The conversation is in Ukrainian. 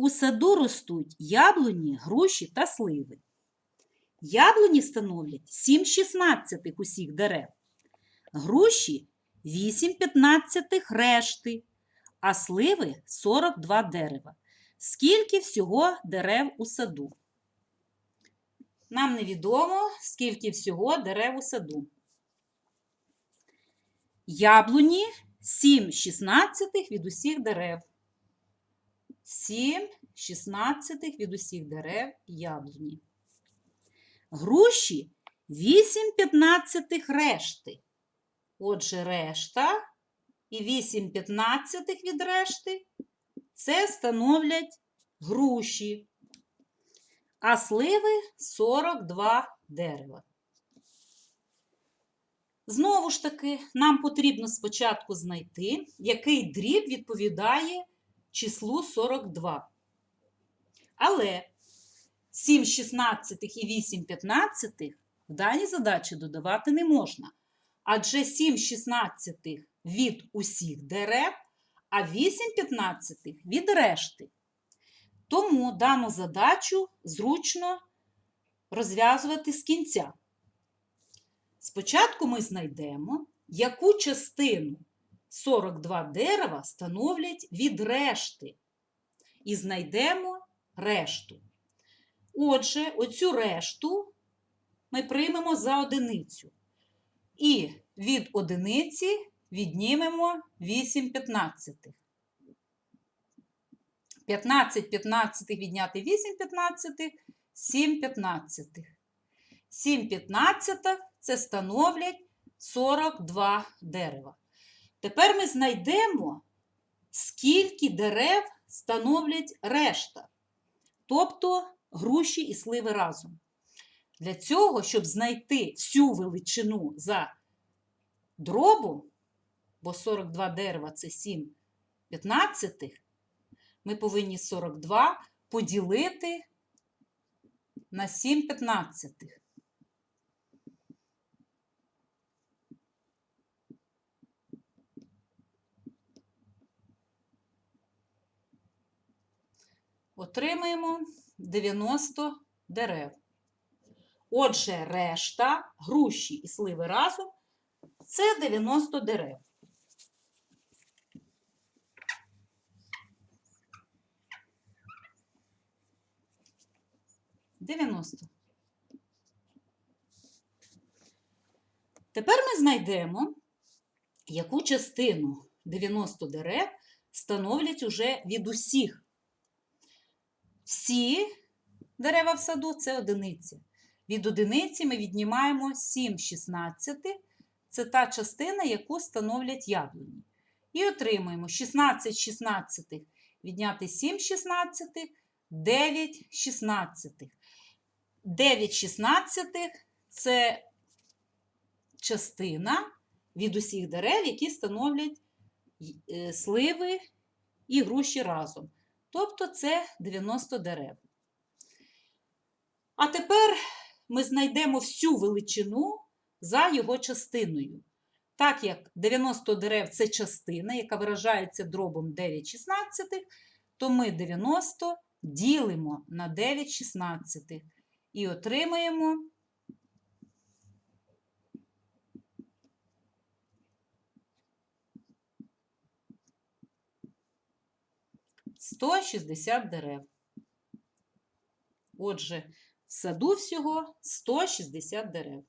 У саду ростуть яблуні, груші та сливи. Яблуні становлять 7 шістнадцятих усіх дерев, груші 8 п'ятнадцятих решти, а сливи 42 дерева. Скільки всього дерев у саду? Нам невідомо, скільки всього дерев у саду. Яблуні 7 шістнадцятих від усіх дерев. 7 шістнадцятих від усіх дерев яблуні. Груші 8 п'ятнадцятих решти. Отже, решта і 8 п'ятнадцятих від решти це становлять груші. А сливи 42 дерева. Знову ж таки, нам потрібно спочатку знайти, який дріб відповідає числу 42. Але 7 шістнадцятих і 8 п'ятнадцятих в даній задачі додавати не можна. Адже 7 шістнадцятих від усіх дерев, а 8 п'ятнадцятих від решти. Тому дану задачу зручно розв'язувати з кінця. Спочатку ми знайдемо, яку частину 42 дерева становлять від решти. І знайдемо решту. Отже, оцю решту ми приймемо за одиницю. І від одиниці віднімемо 8 п'ятнадцятих. 15 п'ятнадцятих відняти 8 п'ятнадцятих, 7 п'ятнадцятих. 7 п'ятнадцятих це становлять 42 дерева. Тепер ми знайдемо, скільки дерев становлять решта, тобто груші і сливи разом. Для цього, щоб знайти всю величину за дробом, бо 42 дерева це 7 п'ятнадцятих, ми повинні 42 поділити на 7 п'ятнадцятих. Отримаємо 90 дерев. Отже, решта, груші і сливи разом це 90 дерев. Дев'яносто. Тепер ми знайдемо, яку частину 90 дерев становлять уже від усіх. Всі дерева в саду це одиниця. Від одиниці ми віднімаємо 7 шістнадцятих. Це та частина, яку становлять яблуні. І отримуємо 16 шістнадцятих відняти 7 шістнадцятих, 9 шістнадцятих. 9 шістнадцятих – це частина від усіх дерев, які становлять е, сливи і груші разом. Тобто це 90 дерев. А тепер ми знайдемо всю величину за його частиною. Так як 90 дерев це частина, яка виражається дробом 9 шістнадцятих, то ми 90 ділимо на 9 шістнадцятих і отримаємо 160 дерев. Отже, в саду всього 160 дерев.